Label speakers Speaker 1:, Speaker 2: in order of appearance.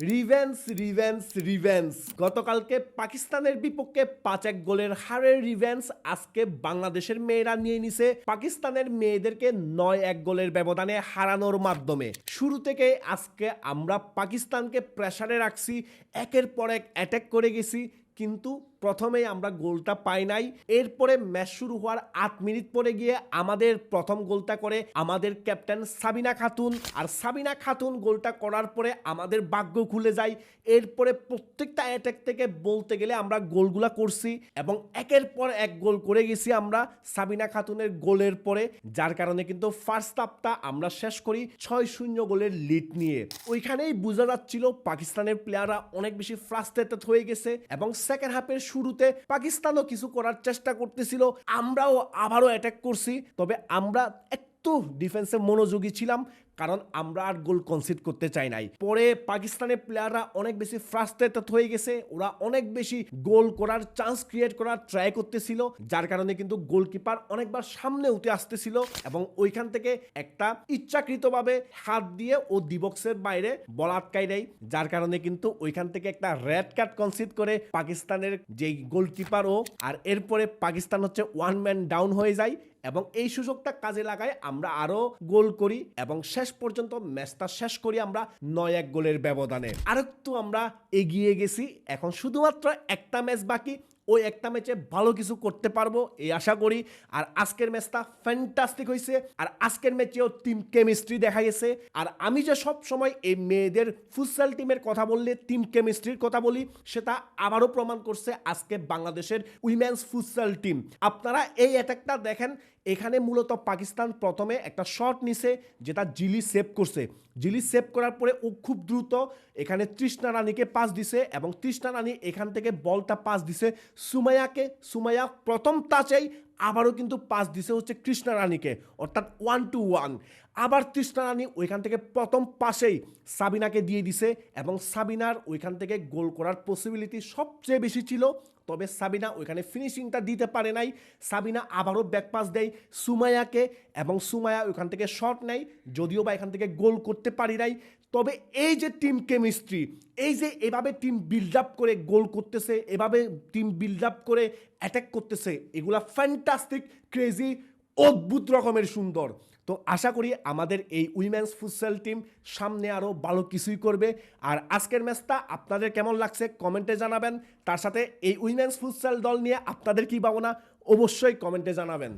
Speaker 1: Revenge revenge revenge গতকালকে পাকিস্তানের বিপক্ষে পাঁচ এক গোলের হারের রিভেন্স আজকে বাংলাদেশের মেয়েরা নিয়ে নিছে। পাকিস্তানের মেয়েদেরকে নয় এক গোলের ব্যবধানে হারানোর মাধ্যমে। শুরু থেকে আজকে আমরা পাকিস্তানকে প্রেশারে রাখছি, একের পর এক অ্যাটাক করে গেছি, কিন্তু প্রথমেই আমরা গোলটা পাই নাই। এরপরে ম্যাচ শুরু হওয়ার আট মিনিট পরে গিয়ে আমাদের প্রথম গোলটা করে আমাদের ক্যাপ্টেন সাবিনা খাতুন। আর সাবিনা খাতুন গোলটা করার পরে আমাদের ভাগ্য খুলে যায়। এরপরে প্রত্যেকটা অ্যাটাক থেকে বলতে গেলে আমরা গোলগুলা করছি এবং একের পর এক গোল করে গেছি আমরা সাবিনা খাতুনের গোলের পরে, যার কারণে কিন্তু ফার্স্ট হাফটা আমরা শেষ করি ছয় শূন্য গোলের লিড নিয়ে। ওইখানেই বোঝা যাচ্ছিল পাকিস্তানের প্লেয়াররা অনেক বেশি ফ্রাস্ট্রেটেড হয়ে গেছে এবং সেকেন্ড হাফের শুরুতে পাকিস্তানও কিছু করার চেষ্টা করতেছিল। আমরাও আবারও অ্যাটাক করছি। তবে আমরা একটু ডিফেন্সে মনোযোগী ছিলাম কারণ আমরা আর গোল কনসিড করতে চাই নাই। পরে পাকিস্তানের প্লেয়াররা অনেক বেশি ফ্রাস্ট্রেটেড হয়ে গেছে। ওরা অনেক বেশি গোল করার চান্স ক্রিয়েট করার ট্রাই করতেছিল, যার কারণে কিন্তু গোলকিপার অনেকবার সামনে উঠে আসতেছিল এবং ওইখান থেকে একটা ইচ্ছাকৃতভাবে হাত দিয়ে ও দিবক্সের বাইরে বল আটকাই দেয় যার কারণে কিন্তু ওইখান থেকে একটা রেড কার্ড কনসিড করে পাকিস্তানের যেই গোলকিপার ও, আর এরপরে পাকিস্তান হচ্ছে ওয়ান ম্যান ডাউন হয়ে যায় এবং এই সুযোগটা কাজে লাগায় আমরা আরও গোল করি এবং শেষ পর্যন্ত ম্যাচটা শেষ করি আমরা নয় এক গোলের ব্যবধানে। আরেকটু আমরা এগিয়ে গেছি। এখন শুধুমাত্র একটা ম্যাচ বাকি। ওই একটা ম্যাচে ভালো কিছু করতে পারব, এই আশা করি। আর আজকের ম্যাচটা ফ্যান্টাস্টিক হয়েছে আর আজকের ম্যাচেও টিম কেমিস্ট্রি দেখা গেছে। আর আমি যে সব সময় এই মেয়েদের ফুটসাল টিমের কথা বললে টিম কেমিস্ট্রির কথা বলি, সেটা আবারও প্রমাণ করছে আজকে বাংলাদেশের উইমেন্স ফুটসাল টিম আপনারা এই অ্যাটাকটা দেখেন, এখানে মূলত পাকিস্তান প্রথমে একটা শট নিছে, যেটা জিলি সেভ করছে। জিলি সেভ করার পরে ও খুব দ্রুত এখানে তৃষ্ণা রানীকে পাস দিছে এবং তৃষ্ণা রানী এখান থেকে বলটা পাস দিছে সুমাইয়াকে সুমায়া প্রথম তাচেই আবারও কিন্তু পাস দিছে হচ্ছে কৃষ্ণা রানীকে, অর্থাৎ ওয়ান টু ওয়ান আবার কৃষ্ণা রানী ওইখান থেকে প্রথম পাশেই সাবিনাকে দিয়ে দিছে এবং সাবিনার ওইখান থেকে গোল করার পসিবিলিটি সবচেয়ে বেশি ছিল তবে সাবিনা ওইখানে ফিনিশিংটা দিতে পারে নাই। সাবিনা আবারও ব্যাক পাস দেয় সুমায়াকে এবং সুমায়া ওইখান থেকে শট নেয়, যদিও বা এখান থেকে গোল করতে পারি নাই। তবে এই যে টিম কেমিস্ট্রি এই যে এভাবে টিম বিল্ড আপ করে গোল করতেছে, এভাবে টিম বিল্ড আপ করে অ্যাটাক করতেছে, এগুলা ফ্যান্টাস্টিক ক্রেজি অদ্ভুত রকমের সুন্দর। তো আশা করি আমাদের এই উইমেন্স ফুটসল টিম সামনে আরও ভালো কিছুই করবে। আর আজকের ম্যাচটা আপনাদের কেমন লাগছে কমেন্টে জানাবেন। তার সাথে এই উইমেন্স ফুটসল দল নিয়ে আপনাদের কী ভাবনা অবশ্যই কমেন্টে জানাবেন।